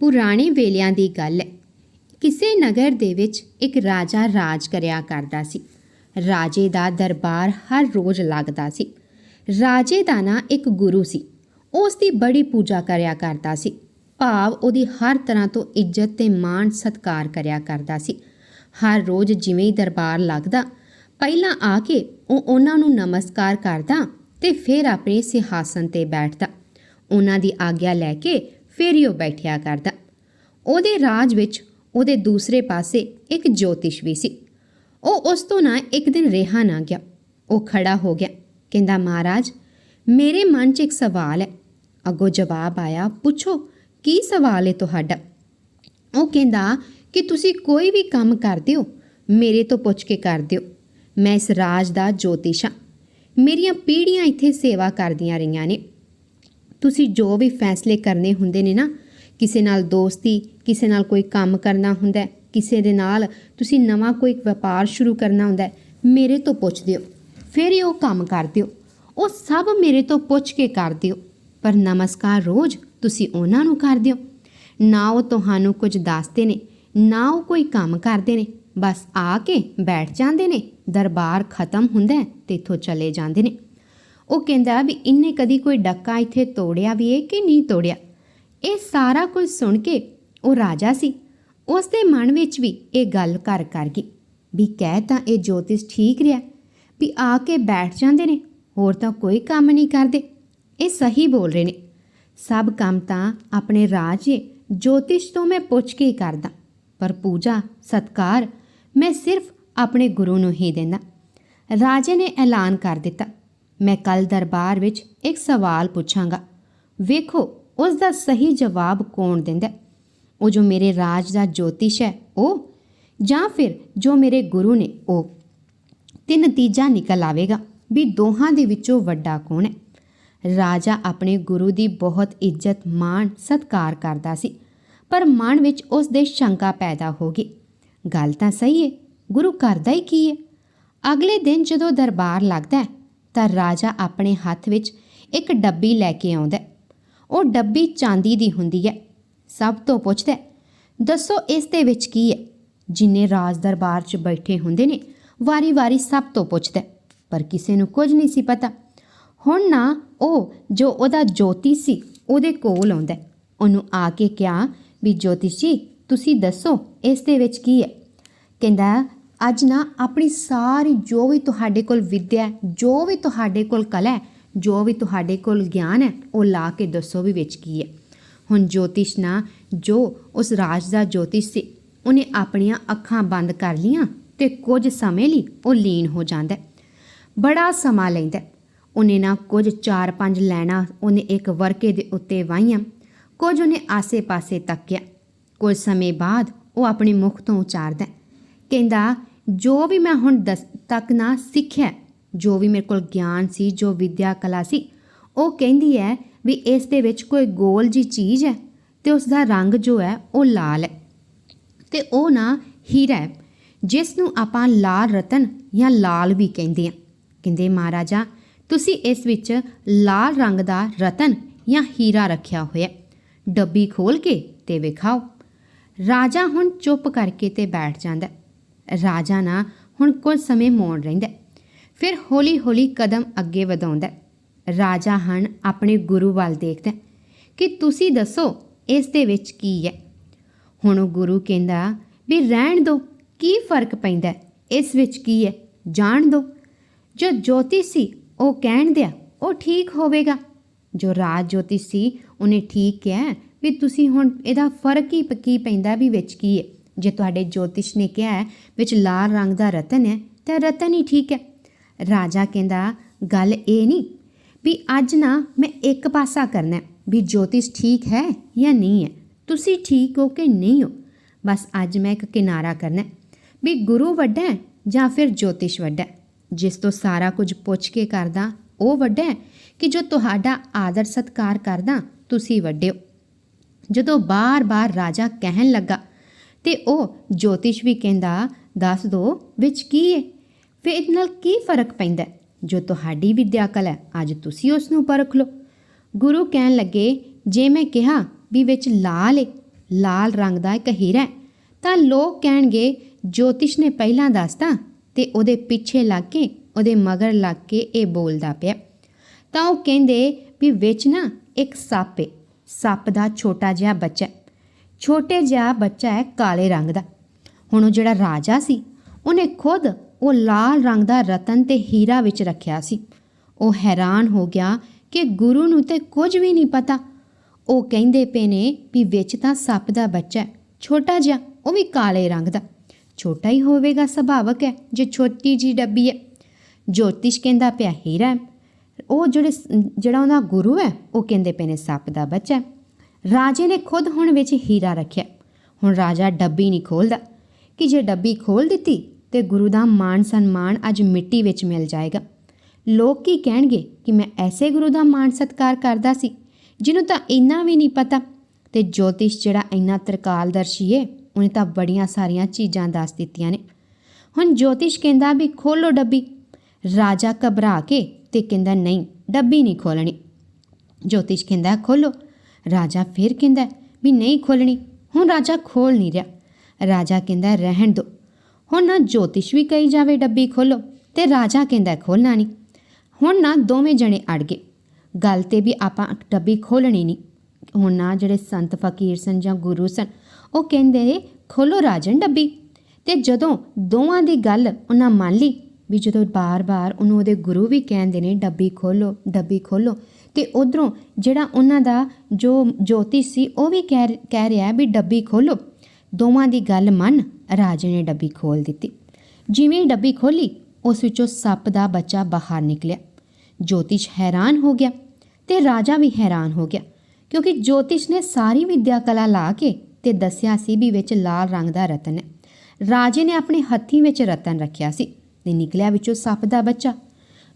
ਪੁਰਾਣੇ ਵੇਲਿਆਂ ਦੀ ਗੱਲ ਹੈ। ਕਿਸੇ ਨਗਰ ਦੇ ਵਿੱਚ ਇੱਕ ਰਾਜਾ ਰਾਜ ਕਰਿਆ ਕਰਦਾ ਸੀ। ਰਾਜੇ ਦਾ ਦਰਬਾਰ ਹਰ ਰੋਜ਼ ਲੱਗਦਾ ਸੀ। ਰਾਜੇ ਦਾ ਨਾਂ ਇੱਕ ਗੁਰੂ ਸੀ। ਉਸ ਦੀ ਬੜੀ ਪੂਜਾ ਕਰਿਆ ਕਰਦਾ ਸੀ। ਭਾਵ ਉਹਦੀ ਹਰ ਤਰ੍ਹਾਂ ਤੋਂ ਇੱਜ਼ਤ ਤੇ ਮਾਣ ਸਤਕਾਰ ਕਰਿਆ ਕਰਦਾ ਸੀ। ਹਰ ਰੋਜ਼ ਜਿਵੇਂ ਹੀ ਦਰਬਾਰ ਲੱਗਦਾ, ਪਹਿਲਾਂ ਆ ਕੇ ਉਹ ਉਹਨਾਂ ਨੂੰ ਨਮਸਕਾਰ ਕਰਦਾ ਤੇ ਫਿਰ ਆਪਣੇ ਸਿਹਾਸਨ ਤੇ ਬੈਠਦਾ। ਉਹਨਾਂ ਦੀ ਆਗਿਆ ਲੈ ਕੇ ਫਿਰ ਹੀ ਉਹ ਬੈਠਿਆ ਕਰਦਾ। ਉਹਦੇ ਰਾਜ ਵਿੱਚ ਉਹਦੇ ਦੂਸਰੇ ਪਾਸੇ ਇੱਕ ਜੋਤਿਸ਼ ਵੀ ਸੀ। ਉਹ ਉਸ ਤੋਂ ਨਾ ਇੱਕ ਦਿਨ ਰਿਹਾ ਨਾ ਗਿਆ। ਉਹ ਖੜਾ ਹੋ ਗਿਆ। ਕਹਿੰਦਾ, ਮਹਾਰਾਜ, ਮੇਰੇ ਮਨ 'ਚ ਇੱਕ ਸਵਾਲ ਹੈ। ਅੱਗੋਂ ਜਵਾਬ ਆਇਆ, ਪੁੱਛੋ, ਕੀ ਸਵਾਲ ਹੈ ਤੁਹਾਡਾ? ਉਹ ਕਹਿੰਦਾ, ਕਿ ਤੁਸੀਂ ਕੋਈ ਵੀ ਕੰਮ ਕਰਦੇ ਹੋ, ਮੇਰੇ ਤੋਂ ਪੁੱਛ ਕੇ ਕਰਦੇ ਹੋ ਮੈਂ ਇਸ ਰਾਜ ਦਾ ਜੋਤਿਸ਼ ਹਾਂ। ਮੇਰੀਆਂ ਪੀੜ੍ਹੀਆਂ ਇੱਥੇ ਸੇਵਾ ਕਰਦੀਆਂ ਰਹੀਆਂ ਨੇ। ਤੁਸੀਂ ਜੋ ਵੀ ਫੈਸਲੇ ਕਰਨੇ ਹੁੰਦੇ ਨੇ ਨਾ, ਕਿਸੇ ਨਾਲ ਦੋਸਤੀ, ਕਿਸੇ ਨਾਲ ਕੋਈ ਕੰਮ ਕਰਨਾ ਹੁੰਦਾ, ਕਿਸੇ ਦੇ ਨਾਲ ਤੁਸੀਂ ਨਵਾਂ ਕੋਈ ਵਪਾਰ ਸ਼ੁਰੂ ਕਰਨਾ ਹੁੰਦਾ, ਮੇਰੇ ਤੋਂ ਪੁੱਛਦੇ ਹੋ ਫਿਰ ਹੀ ਉਹ ਕੰਮ ਕਰਦੇ ਹੋ ਉਹ ਸਭ ਮੇਰੇ ਤੋਂ ਪੁੱਛ ਕੇ ਕਰਦੇ ਹੋ ਪਰ ਨਮਸਕਾਰ ਰੋਜ਼ ਤੁਸੀਂ ਉਹਨਾਂ ਨੂੰ ਕਰਦੇ ਹੋ ਨਾ ਉਹ ਤੁਹਾਨੂੰ ਕੁਝ ਦੱਸਦੇ ਨੇ, ਨਾ ਉਹ ਕੋਈ ਕੰਮ ਕਰਦੇ ਨੇ, ਬਸ ਆ ਕੇ ਬੈਠ ਜਾਂਦੇ ਨੇ, ਦਰਬਾਰ ਖਤਮ ਹੁੰਦਾ ਹੈ ਤੇ ਇੱਥੋਂ ਚਲੇ ਜਾਂਦੇ ਨੇ। ਉਹ ਕਹਿੰਦਾ ਵੀ ਇਹਨੇ ਕਦੀ ਕੋਈ ਡੱਕਾ ਇੱਥੇ ਤੋੜਿਆ ਵੀ ਹੈ ਕਿ ਨਹੀਂ ਤੋੜਿਆ? ਇਹ ਸਾਰਾ ਕੁਝ ਸੁਣ ਕੇ ਉਹ ਰਾਜਾ ਸੀ। ਉਸ ਦੇ ਮਨ ਵਿੱਚ ਵੀ ਇਹ ਗੱਲ ਕਰ ਕਰ ਗਈ ਵੀ ਕਹਿ ਤਾਂ ਇਹ ਜੋਤਿਸ਼ ਠੀਕ ਰਿਹਾ ਵੀ ਆ ਕੇ ਬੈਠ ਜਾਂਦੇ ਨੇ, ਹੋਰ ਤਾਂ ਕੋਈ ਕੰਮ ਨਹੀਂ ਕਰਦੇ। ਇਹ ਸਹੀ ਬੋਲ ਰਹੇ ਨੇ। ਸਭ ਕੰਮ ਤਾਂ ਆਪਣੇ ਰਾਜ ਜੋਤਿਸ਼ ਤੋਂ ਮੈਂ ਪੁੱਛ ਕੇ ਹੀ ਕਰਦਾ। ਪਰ ਪੂਜਾ, ਸਤਕਾਰ ਮੈਂ ਸਿਰਫ ਆਪਣੇ ਗੁਰੂ ਨੂੰ ਹੀ ਦਿੰਦਾ। ਰਾਜੇ ਨੇ ਐਲਾਨ ਕਰ ਦਿੱਤਾ ਮੈਂ ਕੱਲ ਦਰਬਾਰ ਵਿੱਚ ਇੱਕ ਸਵਾਲ ਪੁੱਛਾਂਗਾ। ਵੇਖੋ ਉਸ ਦਾ ਸਹੀ ਜਵਾਬ ਕੌਣ ਦਿੰਦਾ ਉਹ ਜੋ ਮੇਰੇ ਰਾਜ ਦਾ ਜੋਤਿਸ਼ ਹੈ ਉਹ? ਜਾਂ ਫਿਰ ਜੋ ਮੇਰੇ ਗੁਰੂ ਨੇ ਉਹ? ਤੇ ਨਤੀਜਾ ਨਿਕਲ ਆਵੇਗਾ ਵੀ ਦੋਹਾਂ ਦੇ ਵਿੱਚੋਂ ਵੱਡਾ ਕੌਣ ਹੈ? ਰਾਜਾ ਆਪਣੇ ਗੁਰੂ ਦੀ ਬਹੁਤ ਇੱਜ਼ਤ ਮਾਣ ਸਤਕਾਰ ਕਰਦਾ ਸੀ ਪਰ ਮਨ ਵਿੱਚ ਉਸ ਦੇ ਸ਼ੰਕਾ ਪੈਦਾ ਹੋ ਗਈ। ਗੱਲ ਤਾਂ ਸਹੀ ਹੈ ਗੁਰੂ ਕਰਦਾ ਹੀ ਕੀ ਹੈ ਅਗਲੇ ਦਿਨ ਜਦੋਂ ਦਰਬਾਰ ਲੱਗਦਾ ਹੈ, ਤਾਂ ਰਾਜਾ ਆਪਣੇ ਹੱਥ ਵਿੱਚ ਇੱਕ ਡੱਬੀ ਲੈ ਕੇ ਆਉਂਦਾ ਉਹ ਡੱਬੀ ਚਾਂਦੀ ਦੀ ਹੁੰਦੀ ਹੈ। ਸਭ ਤੋਂ ਪੁੱਛਦਾ ਦੱਸੋ ਇਸ ਦੇ ਵਿੱਚ ਕੀ ਹੈ? ਜਿੰਨੇ ਰਾਜ ਦਰਬਾਰ 'ਚ ਬੈਠੇ ਹੁੰਦੇ ਨੇ ਵਾਰੀ-ਵਾਰੀ ਸਭ ਤੋਂ ਪੁੱਛਦਾ ਪਰ ਕਿਸੇ ਨੂੰ ਕੁਝ ਨਹੀਂ ਸੀ ਪਤਾ। ਹੁਣ ਨਾ ਉਹ ਜੋ ਉਹਦਾ ਜੋਤੀ ਸੀ, ਉਹਦੇ ਕੋਲ ਆਉਂਦਾ ਉਹਨੂੰ ਆ ਕੇ ਕਿਹਾ ਵੀ, ਜੋਤਿਸ਼ ਜੀ, ਤੁਸੀਂ ਦੱਸੋ ਇਸ ਦੇ ਵਿੱਚ ਕੀ ਹੈ? ਕਹਿੰਦਾ ਅੱਜ ਨਾ ਆਪਣੀ ਸਾਰੀ ਜੋ ਵੀ ਤੁਹਾਡੇ ਕੋਲ ਵਿੱਦਿਆ ਹੈ, ਜੋ ਵੀ ਤੁਹਾਡੇ ਕੋਲ ਕਲਾ ਹੈ, ਜੋ ਵੀ ਤੁਹਾਡੇ ਕੋਲ ਗਿਆਨ ਹੈ, ਉਹ ਲਾ ਕੇ ਦੱਸੋ ਵੀ ਵਿੱਚ ਕੀ ਹੈ। ਹੁਣ ਜੋਤਿਸ਼ ਨਾ, ਜੋ ਉਸ ਰਾਜ ਦਾ ਜੋਤਿਸ਼ ਸੀ, ਉਹਨੇ ਆਪਣੀਆਂ ਅੱਖਾਂ ਬੰਦ ਕਰ ਲੀਆਂ ਤੇ ਕੁਝ ਸਮੇਂ ਲਈ ਉਹ ਲੀਨ ਹੋ ਜਾਂਦਾ ਬੜਾ ਸਮਾਂ ਲੈਂਦਾ ਉਹਨੇ ਨਾ ਕੁਝ 4-5 ਲੈਣਾ ਉਹਨੇ ਇੱਕ ਵਰਕੇ ਦੇ ਉੱਤੇ ਵਾਹੀਆਂ, ਕੁਝ ਉਹਨੇ ਆਸੇ-ਪਾਸੇ ਤੱਕਿਆ। ਕੁਝ ਸਮੇਂ ਬਾਅਦ ਉਹ ਆਪਣੇ ਮੁਖ ਤੋਂ ਉਚਾਰਦਾ ਕਹਿੰਦਾ ਜੋ ਵੀ ਮੈਂ ਹੁਣ ਦਸ, ਤੱਕ ਨਾ ਸਿੱਖਿਆ, ਜੋ ਵੀ ਮੇਰੇ ਕੋਲ ਗਿਆਨ ਸੀ, ਜੋ ਵਿਦਿਆ ਕਲਾ ਸੀ, ਉਹ ਕਹਿੰਦੀ ਹੈ ਵੀ ਇਸ ਦੇ ਵਿੱਚ ਕੋਈ ਗੋਲ ਜੀ ਚੀਜ਼ ਹੈ ਤੇ ਉਸ ਦਾ ਰੰਗ ਜੋ ਹੈ ਉਹ ਲਾਲ ਹੈ। ਤੇ ਉਹ ਨਾ ਹੀਰਾ ਹੈ, ਜਿਸ ਨੂੰ ਆਪਾਂ ਲਾਲ ਰਤਨ ਜਾਂ ਲਾਲ ਵੀ ਕਹਿੰਦੇ ਆ ਕਹਿੰਦੇ ਮਹਾਰਾਜਾ, ਤੁਸੀਂ ਇਸ ਵਿੱਚ ਲਾਲ ਰੰਗ ਦਾ ਰਤਨ ਜਾਂ ਹੀਰਾ ਰੱਖਿਆ ਹੋਇਆ ਡੱਬੀ ਖੋਲ ਕੇ ਤੇ ਵਿਖਾਓ। ਰਾਜਾ ਹੁਣ ਚੁੱਪ ਕਰਕੇ ਤੇ ਬੈਠ ਜਾਂਦਾ ਰਾਜਾ ਨਾ ਹੁਣ ਕੁਝ ਸਮੇਂ ਮੌਨ ਰਹਿੰਦਾ ਫਿਰ ਹੌਲੀ-ਹੌਲੀ ਕਦਮ ਅੱਗੇ ਵਧਾਉਂਦਾ ਰਾਜਾ ਹਣ ਆਪਣੇ ਗੁਰੂ ਵੱਲ ਦੇਖਦਾ ਕਿ ਤੁਸੀਂ ਦੱਸੋ ਇਸ ਦੇ ਵਿੱਚ ਕੀ ਹੈ। ਹੁਣ ਉਹ ਗੁਰੂ ਕਹਿੰਦਾ, ਵੀ ਰਹਿਣ ਦੋ, ਕੀ ਫ਼ਰਕ ਪੈਂਦਾ ਇਸ ਵਿੱਚ ਕੀ ਹੈ? ਜਾਣ ਦੋ। ਜੋ ਜੋਤਿਸ਼ ਸੀ, ਉਹ ਕਹਿਣ ਦਿਆ, ਉਹ ਠੀਕ ਹੋਵੇਗਾ। ਜੋ ਰਾਜ ਜੋਤਿਸ਼ ਸੀ, ਉਹਨੇ ਠੀਕ ਕਿਹਾ ਵੀ ਤੁਸੀਂ ਹੁਣ ਇਹਦਾ ਫ਼ਰਕ ਹੀ ਕੀ ਪੈਂਦਾ ਵੀ ਵਿੱਚ ਕੀ ਹੈ? ਜੇ ਤੁਹਾਡੇ ਜੋਤਿਸ਼ ਨੇ ਕਿਹਾ ਹੈ, ਵਿੱਚ ਲਾਲ ਰੰਗ ਦਾ ਰਤਨ ਹੈ, ਤਾਂ ਰਤਨ ਹੀ ਠੀਕ ਹੈ। ਰਾਜਾ ਕਹਿੰਦਾ, ਗੱਲ ਇਹ ਨਹੀਂ ਵੀ ਅੱਜ ਨਾ ਮੈਂ ਇੱਕ ਪਾਸਾ ਕਰਨਾ ਵੀ ਜੋਤਿਸ਼ ਠੀਕ ਹੈ ਜਾਂ ਨਹੀਂ ਹੈ। ਤੁਸੀਂ ਠੀਕ ਹੋ ਕਿ ਨਹੀਂ ਹੋ? ਬਸ ਅੱਜ ਮੈਂ ਇੱਕ ਕਿਨਾਰਾ ਕਰਨਾ ਵੀ ਗੁਰੂ ਵੱਡਾ ਹੈ ਜਾਂ ਫਿਰ ਜੋਤਿਸ਼ ਵੱਡਾ ਹੈ। ਜਿਸ ਤੋਂ ਸਾਰਾ ਕੁਝ ਪੁੱਛ ਕੇ ਕਰਦਾ, ਉਹ ਵੱਡਾ ਹੈ ਕਿ ਜੋ ਤੁਹਾਡਾ ਆਦਰ ਸਤਕਾਰ ਕਰਦਾ, ਤੁਸੀਂ ਵੱਡੇ ਹੋ। ਜਦੋਂ ਬਾਰ-ਬਾਰ ਰਾਜਾ ਕਹਿਣ ਲੱਗਾ ਤੇ ਉਹ ਜੋਤਿਸ਼ ਵੀ ਕਹਿੰਦਾ, ਦੱਸ ਦੋ, ਵਿੱਚ ਕੀ ਹੈ ਫਿਰ ਇਹਦੇ ਨਾਲ ਕੀ ਫ਼ਰਕ ਪੈਂਦਾ? ਜੋ ਤੁਹਾਡੀ ਵਿਦਿਆ ਕਲਾ ਹੈ, ਅੱਜ ਤੁਸੀਂ ਉਸ ਨੂੰ ਪਰਖ ਲਓ। ਗੁਰੂ ਕਹਿਣ ਲੱਗੇ, ਜੇ ਮੈਂ ਕਿਹਾ ਵੀ ਵਿੱਚ ਲਾਲ ਹੈ ਲਾਲ ਰੰਗ ਦਾ ਇੱਕ ਹੀਰਾ ਹੈ, ਤਾਂ ਲੋਕ ਕਹਿਣਗੇ, ਜੋਤਿਸ਼ ਨੇ ਪਹਿਲਾਂ ਦੱਸਤਾ ਤੇ ਉਹਦੇ ਪਿੱਛੇ ਲੱਗ ਕੇ, ਉਹਦੇ ਮਗਰ ਲੱਗ ਕੇ ਇਹ ਬੋਲਦਾ ਪਿਆ। ਤਾਂ ਉਹ ਕਹਿੰਦੇ ਵੀ ਵਿੱਚ ਨਾ ਇੱਕ ਸੱਪ ਏ, ਸੱਪ ਦਾ ਛੋਟਾ ਜਿਹਾ ਬੱਚਾ ਛੋਟੇ ਜਿਹਾ ਬੱਚਾ ਹੈ ਕਾਲੇ ਰੰਗ ਦਾ। ਹੁਣ ਉਹ ਜਿਹੜਾ ਰਾਜਾ ਸੀ, ਉਹਨੇ ਖੁਦ ਉਹ ਲਾਲ ਰੰਗ ਦਾ ਰਤਨ ਤੇ ਹੀਰਾ ਵਿੱਚ ਰੱਖਿਆ ਸੀ। ਉਹ ਹੈਰਾਨ ਹੋ ਗਿਆ ਕਿ ਗੁਰੂ ਨੂੰ ਤੇ ਕੁਝ ਵੀ ਨਹੀਂ ਪਤਾ। ਉਹ ਕਹਿੰਦੇ ਪਏ ਨੇ ਵੀ ਵਿੱਚ ਤਾਂ ਸੱਪ ਦਾ ਬੱਚਾ ਛੋਟਾ ਜਿਹਾ, ਉਹ ਵੀ ਕਾਲੇ ਰੰਗ ਦਾ। ਛੋਟਾ ਹੀ ਹੋਵੇਗਾ ਸੁਭਾਵਕ ਹੈ, ਜੇ ਛੋਟੀ ਜੀ ਡੱਬੀ ਹੈ। ਜੋਤਿਸ਼ ਕਹਿੰਦਾ ਪਿਆ ਹੀਰਾ ਹੈ। ਉਹ ਜਿਹੜੇ ਜਿਹੜਾ ਉਹਦਾ ਗੁਰੂ ਹੈ, ਉਹ ਕਹਿੰਦੇ ਪਏ ਨੇ ਸੱਪ ਦਾ ਬੱਚਾ ਰਾਜੇ ਨੇ ਖੁਦ ਹੁਣ ਵਿੱਚ ਹੀਰਾ ਰੱਖਿਆ। ਹੁਣ ਰਾਜਾ ਡੱਬੀ ਨਹੀਂ ਖੋਲਦਾ। ਕਿ ਜੇ ਡੱਬੀ ਖੋਲ ਦਿੱਤੀ, ਤੇ ਗੁਰੂ ਦਾ ਮਾਣ ਸਨਮਾਨ ਅੱਜ ਮਿੱਟੀ ਵਿੱਚ ਮਿਲ ਜਾਏਗਾ। ਲੋਕ ਕੀ ਕਹਿਣਗੇ ਕਿ ਮੈਂ ਐਸੇ ਗੁਰੂ ਦਾ ਮਾਣ ਸਤਕਾਰ ਕਰਦਾ ਸੀ, ਜਿਹਨੂੰ ਤਾਂ ਇੰਨਾ ਵੀ ਨਹੀਂ ਪਤਾ? ਤੇ ਜੋਤਿਸ਼ ਜਿਹੜਾ ਇੰਨਾ ਤਰਕਾਲਦਰਸ਼ੀ ਏ, ਉਹਨੇ ਤਾਂ ਬੜੀਆਂ ਸਾਰੀਆਂ ਚੀਜ਼ਾਂ ਦੱਸ ਦਿੱਤੀਆਂ ਨੇ। ਹੁਣ ਜੋਤਿਸ਼ ਕਹਿੰਦਾ ਵੀ ਖੋਲੋ ਡੱਬੀ। ਰਾਜਾ ਘਬਰਾ ਕੇ ਤੇ ਕਹਿੰਦਾ, ਨਹੀਂ, ਡੱਬੀ ਨਹੀਂ ਖੋਲਣੀ। ਜੋਤਿਸ਼ ਕਹਿੰਦਾ, ਖੋਲੋ। ਰਾਜਾ ਫਿਰ ਕਹਿੰਦਾ ਵੀ ਨਹੀਂ ਖੋਲਣੀ ਹੁਣ ਰਾਜਾ ਖੋਲ ਨਹੀਂ ਰਿਹਾ। ਰਾਜਾ ਕਹਿੰਦਾ ਰਹਿਣ ਦੋ ਹੁਣ ਨਾ ਜੋਤਿਸ਼ ਵੀ ਕਹੀ ਜਾਵੇ ਡੱਬੀ ਖੋਲੋ ਤੇ ਰਾਜਾ ਕਹਿੰਦਾ ਖੋਲਣਾ ਨਹੀਂ। ਹੁਣ ਨਾ ਦੋਵੇਂ ਜਣੇ ਅੜ ਗਏ। ਗੱਲ ਤੇ ਵੀ ਆਪਾਂ ਡੱਬੀ ਖੋਲਣੀ ਨਹੀਂ। ਹੁਣ ਨਾ ਜਿਹੜੇ ਸੰਤ ਫਕੀਰ ਸਨ ਜਾਂ ਗੁਰੂ ਸਨ, ਉਹ ਕਹਿੰਦੇ ਨੇ ਖੋਲੋ ਰਾਜਨ ਡੱਬੀ। ਤੇ ਜਦੋਂ ਦੋਵਾਂ ਦੀ ਗੱਲ ਉਹਨਾਂ ਮੰਨ ਲਈ ਵੀ ਜਦੋਂ ਬਾਰ-ਬਾਰ ਉਹਨੂੰ ਉਹਦੇ ਗੁਰੂ ਵੀ ਕਹਿੰਦੇ ਨੇ, ਡੱਬੀ ਖੋਲੋ ਡੱਬੀ ਖੋਲੋ ਤੇ ਉਧਰੋਂ ਜਿਹੜਾ ਉਹਨਾਂ ਦਾ ਜੋ ਜੋਤਿਸ਼ ਸੀ, ਉਹ ਵੀ ਕਹਿ ਕਹਿ ਰਿਹਾ ਵੀ ਡੱਬੀ ਖੋਲੋ ਦੋਵਾਂ ਦੀ ਗੱਲ ਮੰਨ, ਰਾਜੇ ਨੇ ਡੱਬੀ ਖੋਲ ਦਿੱਤੀ। ਜਿਵੇਂ ਡੱਬੀ ਖੋਲੀ ਉਸ ਵਿੱਚੋਂ ਸੱਪ ਦਾ ਬੱਚਾ ਬਾਹਰ ਨਿਕਲਿਆ। ਜੋਤਿਸ਼ ਹੈਰਾਨ ਹੋ ਗਿਆ ਤੇ ਰਾਜਾ ਵੀ ਹੈਰਾਨ ਹੋ ਗਿਆ, ਕਿਉਂਕਿ ਜੋਤਿਸ਼ ਨੇ ਸਾਰੀ ਵਿਦਿਆ ਕਲਾ ਲਾ ਕੇ ਤੇ ਦੱਸਿਆ ਸੀ ਵੀ ਵਿੱਚ ਲਾਲ ਰੰਗ ਦਾ ਰਤਨ ਹੈ। ਰਾਜੇ ਨੇ ਆਪਣੇ ਹੱਥੀ ਵਿੱਚ ਰਤਨ ਰੱਖਿਆ ਸੀ। ਤੇ ਨਿਕਲਿਆ ਵਿੱਚੋਂ ਸੱਪ ਦਾ ਬੱਚਾ।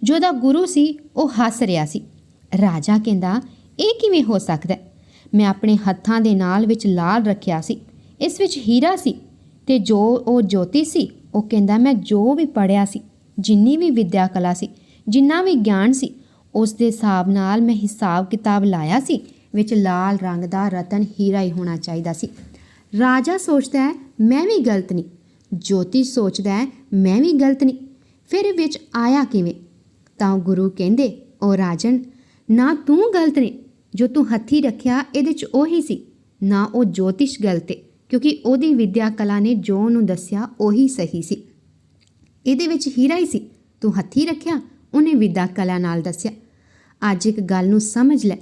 ਜੋ ਦਾ ਗੁਰੂ ਸੀ, ਉਹ ਹੱਸ ਰਿਹਾ ਸੀ। ਰਾਜਾ ਕਹਿੰਦਾ, ਇਹ ਕਿਵੇਂ ਹੋ ਸਕਦਾ? ਮੈਂ ਆਪਣੇ ਹੱਥਾਂ ਦੇ ਨਾਲ ਵਿੱਚ ਲਾਲ ਰੱਖਿਆ ਸੀ, ਇਸ ਵਿੱਚ ਹੀਰਾ ਸੀ ਤੇ ਜੋ ਉਹ ਜੋਤੀ ਸੀ, ਉਹ ਕਹਿੰਦਾ, ਮੈਂ ਜੋ ਵੀ ਪੜਿਆ ਸੀ, ਜਿੰਨੀ ਵੀ ਵਿਦਿਆ ਕਲਾ ਸੀ, ਜਿੰਨਾ ਵੀ ਗਿਆਨ ਸੀ, ਉਸ ਦੇ ਹਿਸਾਬ ਨਾਲ ਮੈਂ ਹਿਸਾਬ ਕਿਤਾਬ ਲਾਇਆ ਸੀ, ਵਿੱਚ ਲਾਲ ਰੰਗ ਦਾ ਰਤਨ ਹੀਰਾ ਹੀ ਹੋਣਾ ਚਾਹੀਦਾ ਸੀ। ਰਾਜਾ ਸੋਚਦਾ ਹੈ, ਮੈਂ ਵੀ ਗਲਤ ਨਹੀਂ। ਜੋਤੀ ਸੋਚਦਾ ਹੈ, ਮੈਂ ਵੀ ਗਲਤ ਨਹੀਂ। ਫਿਰ ਵਿੱਚ ਆਇਆ ਕਿਵੇਂ? ਤਾਂ ਗੁਰੂ ਕਹਿੰਦੇ ਉਹ ਰਾਜਨ, ਨਾ ਤੂੰ ਗਲਤ ਨਹੀਂ। ਜੋ ਤੂੰ ਹੱਥੀ ਰੱਖਿਆ, ਇਹਦੇ ਚ ਉਹੀ ਸੀ। ਨਾ ਉਹ ਜੋਤਿਸ਼ ਗਲਤ ਹੈ ਕਿਉਂਕਿ ਉਹਦੀ ਵਿਦਿਆ ਕਲਾ ਨੇ ਜੋ ਉਹਨੂੰ ਦੱਸਿਆ, ਉਹੀ ਸਹੀ ਸੀ। ਇਹਦੇ ਵਿੱਚ ਹੀਰਾ ਹੀ ਸੀ। ਤੂੰ ਹੱਥੀ ਰੱਖਿਆ, ਉਹਨੇ ਵਿਦਿਆ ਕਲਾ ਨਾਲ ਦੱਸਿਆ। ਅੱਜ ਇੱਕ ਗੱਲ ਨੂੰ ਸਮਝ ਲੈ।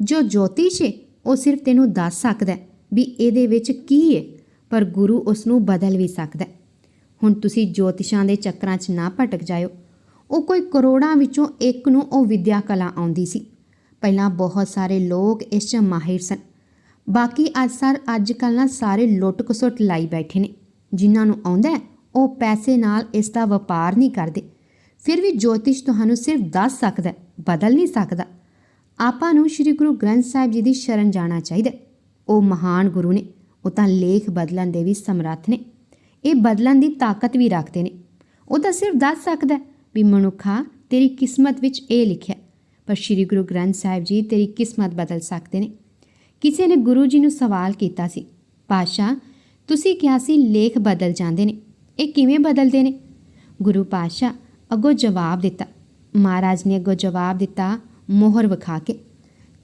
ਜੋ ਜੋਤਿਸ਼ ਹੈ ਉਹ ਸਿਰਫ ਤੈਨੂੰ ਦੱਸ ਸਕਦਾ ਵੀ ਇਹਦੇ ਵਿੱਚ ਕੀ ਹੈ ਪਰ ਗੁਰੂ ਉਸ ਨੂੰ ਬਦਲ ਵੀ ਸਕਦਾ ਹੈ। ਹੁਣ ਤੁਸੀਂ ਜੋਤਿਸ਼ਾਂ ਦੇ ਚੱਕਰਾਂ 'ਚ ਨਾ ਭਟਕ ਜਾਇਓ। ਉਹ ਕੋਈ ਕਰੋੜਾਂ ਵਿੱਚੋਂ ਇੱਕ ਨੂੰ ਉਹ ਵਿਦਿਆ ਕਲਾ ਆਉਂਦੀ ਸੀ। ਪਹਿਲਾਂ ਬਹੁਤ ਸਾਰੇ ਲੋਕ ਇਸ 'ਚ ਮਾਹਿਰ ਸਨ। ਬਾਕੀ ਅੱਜ ਸਰ ਅੱਜ ਕੱਲ੍ਹ ਨਾ ਸਾਰੇ ਲੁੱਟ ਕਸੁੱਟ ਲਾਈ ਬੈਠੇ ਨੇ। ਜਿਨ੍ਹਾਂ ਨੂੰ ਆਉਂਦਾ ਉਹ ਪੈਸੇ ਨਾਲ ਇਸ ਦਾ ਵਪਾਰ ਨਹੀਂ ਕਰਦੇ। ਫਿਰ ਵੀ ਜੋਤਿਸ਼ ਤੁਹਾਨੂੰ ਸਿਰਫ ਦੱਸ ਸਕਦਾ ਬਦਲ ਨਹੀਂ ਸਕਦਾ। ਆਪਾਂ ਨੂੰ ਸ੍ਰੀ ਗੁਰੂ ਗ੍ਰੰਥ ਸਾਹਿਬ ਜੀ ਦੀ ਸ਼ਰਨ ਜਾਣਾ ਚਾਹੀਦਾ ਉਹ ਮਹਾਨ ਗੁਰੂ ਨੇ। ਉਹ ਤਾਂ ਲੇਖ ਬਦਲਣ ਦੇ ਵੀ ਸਮਰੱਥ ਨੇ। ਇਹ ਬਦਲਣ ਦੀ ਤਾਕਤ ਵੀ ਰੱਖਦੇ ਨੇ। ਉਹ ਤਾਂ ਸਿਰਫ ਦੱਸ ਸਕਦਾ ਵੀ ਮਨੁੱਖਾ ਤੇਰੀ ਕਿਸਮਤ ਵਿੱਚ ਇਹ ਲਿਖਿਆ ਪਰ ਸ੍ਰੀ ਗੁਰੂ ਗ੍ਰੰਥ ਸਾਹਿਬ ਜੀ ਤੇਰੀ ਕਿਸਮਤ ਬਦਲ ਸਕਦੇ ਨੇ। ਕਿਸੇ ਨੇ ਗੁਰੂ ਜੀ ਨੂੰ ਸਵਾਲ ਕੀਤਾ ਸੀ ਪਾਸ਼ਾ ਤੁਸੀਂ ਕਿਹਾ ਸੀ ਲੇਖ ਬਦਲ ਜਾਂਦੇ ਨੇ। ਇਹ ਕਿਵੇਂ ਬਦਲਦੇ ਨੇ? ਗੁਰੂ ਪਾਸ਼ਾ ਅੱਗੋਂ ਜਵਾਬ ਦਿੱਤਾ। ਮਹਾਰਾਜ ਨੇ ਅੱਗੋਂ ਜਵਾਬ ਦਿੱਤਾ ਮੋਹਰ ਵਿਖਾ ਕੇ।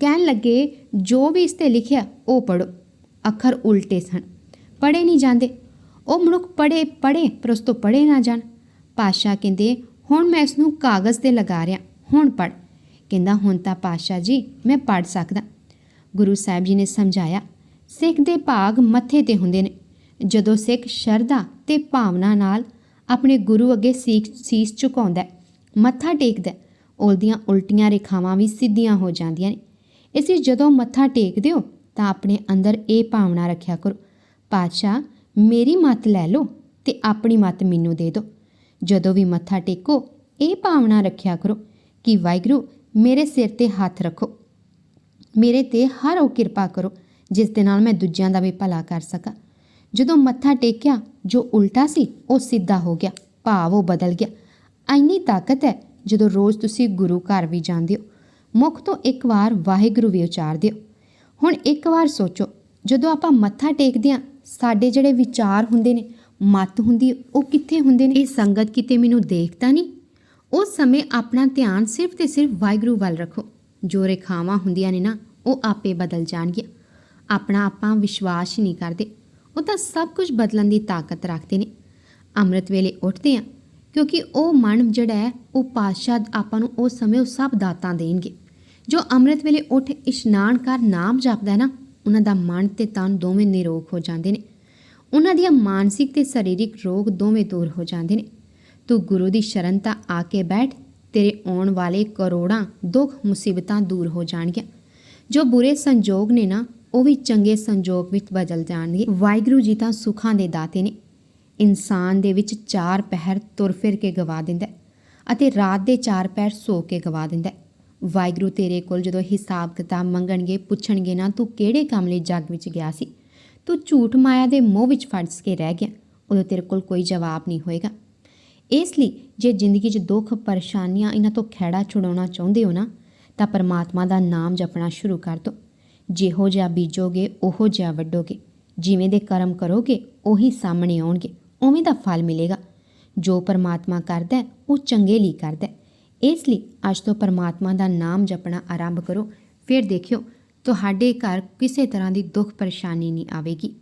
ਕਹਿਣ ਲੱਗੇ, ਜੋ ਵੀ ਇਸ ਤੇ ਲਿਖਿਆ, ਉਹ ਪੜੋ ਅੱਖਰ ਉਲਟੇ ਸਨ। ਪੜੇ ਨਹੀਂ ਜਾਂਦੇ। ਉਹ ਮਨੁੱਖ ਪੜੇ ਪੜੇ ਪਰ ਉਸ ਤੋਂ ਪੜੇ ਨਾ ਜਾਣ। ਪਾਸ਼ਾ ਕਹਿੰਦੇ ਹੁਣ ਮੈਂ ਇਸ ਨੂੰ ਕਾਗਜ਼ ਤੇ ਲਗਾ ਰਿਆ ਹੁਣ ਪੜ ਕਹਿੰਦਾ ਹੁਣ ਤਾਂ ਪਾਸ਼ਾ ਜੀ ਮੈਂ ਪੜ ਸਕਦਾ। ਗੁਰੂ ਸਾਹਿਬ ਜੀ ਨੇ ਸਮਝਾਇਆ ਸਿੱਖ ਦੇ ਭਾਗ ਮੱਥੇ ਤੇ ਹੁੰਦੇ ਨੇ। ਜਦੋਂ ਸਿੱਖ ਸ਼ਰਧਾ ਤੇ ਭਾਵਨਾ ਨਾਲ ਆਪਣੇ ਗੁਰੂ ਅੱਗੇ ਸੀਖ ਸੀਸ ਝੁਕਾਉਂਦਾ ਮੱਥਾ ਟੇਕਦਾ ਹੈ, ਉਹਦੀਆਂ ਉਲਟੀਆਂ ਰੇਖਾਵਾਂ ਵੀ ਸਿੱਧੀਆਂ ਹੋ ਜਾਂਦੀਆਂ ਨੇ। ਇਸ ਜਦੋਂ ਮੱਥਾ ਟੇਕਦੇ ਹੋ ਤਾਂ ਆਪਣੇ ਅੰਦਰ ਇਹ ਭਾਵਨਾ ਰੱਖਿਆ ਕਰੋ, ਪਾਤਸ਼ਾਹ, ਮੇਰੀ ਮੱਤ ਲੈ ਲਓ ਤੇ ਆਪਣੀ ਮੱਤ ਮੈਨੂੰ ਦੇ ਦਿਓ। ਜਦੋਂ ਵੀ ਮੱਥਾ ਟੇਕੋ, ਇਹ ਭਾਵਨਾ ਰੱਖਿਆ ਕਰੋ ਕਿ ਵਾਹਿਗੁਰੂ ਮੇਰੇ ਸਿਰ ਤੇ ਹੱਥ ਰੱਖੋ। ਮੇਰੇ ਤੇ ਹਰ ਉਹ ਕਿਰਪਾ ਕਰੋ, ਜਿਸ ਦੇ ਨਾਲ ਮੈਂ ਦੂਜਿਆਂ ਦਾ ਵੀ ਭਲਾ ਕਰ ਸਕਾਂ। ਜਦੋਂ ਮੱਥਾ ਟੇਕਿਆ, ਜੋ ਉਲਟਾ ਸੀ, ਉਹ ਸਿੱਧਾ ਹੋ ਗਿਆ, ਭਾਵ ਉਹ ਬਦਲ ਗਿਆ। ਐਨੀ ਤਾਕਤ ਹੈ, ਜਦੋਂ ਰੋਜ਼ ਤੁਸੀਂ ਗੁਰੂ ਘਰ ਵੀ ਜਾਂਦੇ ਹੋ। ਮੁਖ ਤੋਂ ਇੱਕ ਵਾਰ ਵਾਹਿਗੁਰੂ ਵੀ ਉਚਾਰ ਦਿਓ ਹੁਣ ਇੱਕ ਵਾਰ ਸੋਚੋ ਜਦੋਂ ਆਪਾਂ ਮੱਥਾ ਟੇਕਦੇ ਆ ਸਾਡੇ ਜਿਹੜੇ ਵਿਚਾਰ ਹੁੰਦੇ ਨੇ ਮਤ ਹੁੰਦੀ ਹੈ, ਉਹ ਕਿੱਥੇ ਹੁੰਦੇ ਨੇ? ਇਹ ਸੰਗਤ ਕਿਤੇ ਮੈਨੂੰ ਦੇਖਦਾ ਨਹੀਂ? ਉਸ ਸਮੇਂ ਆਪਣਾ ਧਿਆਨ ਸਿਰਫ ਤੇ ਸਿਰਫ ਵਾਹਿਗੁਰੂ ਵੱਲ ਰੱਖੋ। ਜੋ ਰੇਖਾਵਾਂ ਹੁੰਦੀਆਂ ਨੇ ਨਾ ਉਹ ਆਪੇ ਬਦਲ ਜਾਣਗੀਆਂ। ਆਪਣਾ ਆਪਾਂ ਵਿਸ਼ਵਾਸ ਹੀ ਨਹੀਂ ਕਰਦੇ। ਉਹ ਤਾਂ ਸਭ ਕੁਝ ਬਦਲਣ ਦੀ ਤਾਕਤ ਰੱਖਦੇ ਨੇ। ਅੰਮ੍ਰਿਤ ਵੇਲੇ ਉੱਠਦੇ ਆ ਕਿਉਂਕਿ ਉਹ ਮਨ ਜਿਹੜਾ ਹੈ ਉਹ ਪਾਤਸ਼ਾਹ ਆਪਾਂ ਨੂੰ ਉਸ ਸਮੇਂ ਉਹ ਸਭ ਦਾਤਾਂ ਦੇਣਗੇ। ਜੋ ਅੰਮ੍ਰਿਤ ਵੇਲੇ ਉੱਠ ਇਸ਼ਨਾਨ ਕਰ ਨਾਮ ਜਪਦਾ ਨਾ, ਉਹਨਾਂ ਦਾ ਮਨ ਤੇ ਤਨ ਦੋਵੇਂ ਨਿਰੋਗ ਹੋ ਜਾਂਦੇ ਨੇ। ਉਹਨਾਂ ਦੀਆਂ ਮਾਨਸਿਕ ਤੇ ਸਰੀਰਿਕ ਰੋਗ ਦੋਵੇਂ ਦੂਰ ਹੋ ਜਾਂਦੇ ਨੇ। ਤੂੰ ਗੁਰੂ ਦੀ ਸ਼ਰਨ ਤਾਂ ਆ ਕੇ ਬੈਠ, ਤੇਰੇ ਆਉਣ ਵਾਲੇ ਕਰੋੜਾਂ ਦੁੱਖ ਮੁਸੀਬਤਾਂ ਦੂਰ ਹੋ ਜਾਣਗੀਆਂ। ਜੋ ਬੁਰੇ ਸੰਜੋਗ ਨੇ ਨਾ, ਉਹ ਵੀ ਚੰਗੇ ਸੰਜੋਗ ਵਿੱਚ ਬਦਲ ਜਾਣਗੇ। ਵਾਹਿਗੁਰੂ ਜੀ ਤਾਂ ਸੁੱਖਾਂ ਦੇ ਦਾਤੇ ਨੇ। ਇਨਸਾਨ ਦੇ ਵਿੱਚ ਚਾਰ ਪਹਿਰ ਤੁਰ ਫਿਰ ਕੇ ਗਵਾ ਦਿੰਦਾ ਅਤੇ ਰਾਤ ਦੇ ਚਾਰ ਪੈਰ ਸੋ ਕੇ ਗਵਾ ਦਿੰਦਾ ਵਾਹਿਗੁਰੂ ਤੇਰੇ ਕੋਲ ਜਦੋਂ ਹਿਸਾਬ ਕਿਤਾਬ ਮੰਗਣਗੇ, ਪੁੱਛਣਗੇ ਨਾ ਤੂੰ ਕਿਹੜੇ ਕੰਮ ਲਈ ਜੱਗ ਵਿੱਚ ਗਿਆ ਸੀ? ਤੂੰ ਝੂਠ ਮਾਇਆ ਦੇ ਮੋਹ ਵਿੱਚ ਫਸ ਕੇ ਰਹਿ ਗਿਆ, ਉਦੋਂ ਤੇਰੇ ਕੋਲ ਕੋਈ ਜਵਾਬ ਨਹੀਂ ਹੋਏਗਾ। ਇਸ ਲਈ ਜੇ ਜ਼ਿੰਦਗੀ 'ਚ ਦੁੱਖ, ਪਰੇਸ਼ਾਨੀਆਂ ਇਹਨਾਂ ਤੋਂ ਖਹਿੜਾ ਛੁਡਾਉਣਾ ਚਾਹੁੰਦੇ ਹੋ ਨਾ, ਤਾਂ ਪਰਮਾਤਮਾ ਦਾ ਨਾਮ ਜਪਣਾ ਸ਼ੁਰੂ ਕਰ ਦਿਓ ਜਿਹੋ ਜਿਹਾ ਬੀਜੋਗੇ, ਉਹੋ ਜਿਹਾ ਵੱਢੋਗੇ। ਜਿਵੇਂ ਦੇ ਕਰਮ ਕਰੋਗੇ, ਉਹੀ ਸਾਹਮਣੇ ਆਉਣਗੇ, ਉਵੇਂ ਦਾ ਫਲ ਮਿਲੇਗਾ। ਜੋ ਪਰਮਾਤਮਾ ਕਰਦਾ ਉਹ ਚੰਗੇ ਲਈ ਕਰਦਾ ਇਸ ਲਈ ਅੱਜ ਤੋਂ ਪਰਮਾਤਮਾ ਦਾ ਨਾਮ ਜਪਣਾ ਆਰੰਭ ਕਰੋ, ਫਿਰ ਦੇਖਿਓ ਤੁਹਾਡੇ ਘਰ ਕਿਸੇ ਤਰ੍ਹਾਂ ਦੀ ਦੁੱਖ ਪਰੇਸ਼ਾਨੀ ਨਹੀਂ ਆਵੇਗੀ।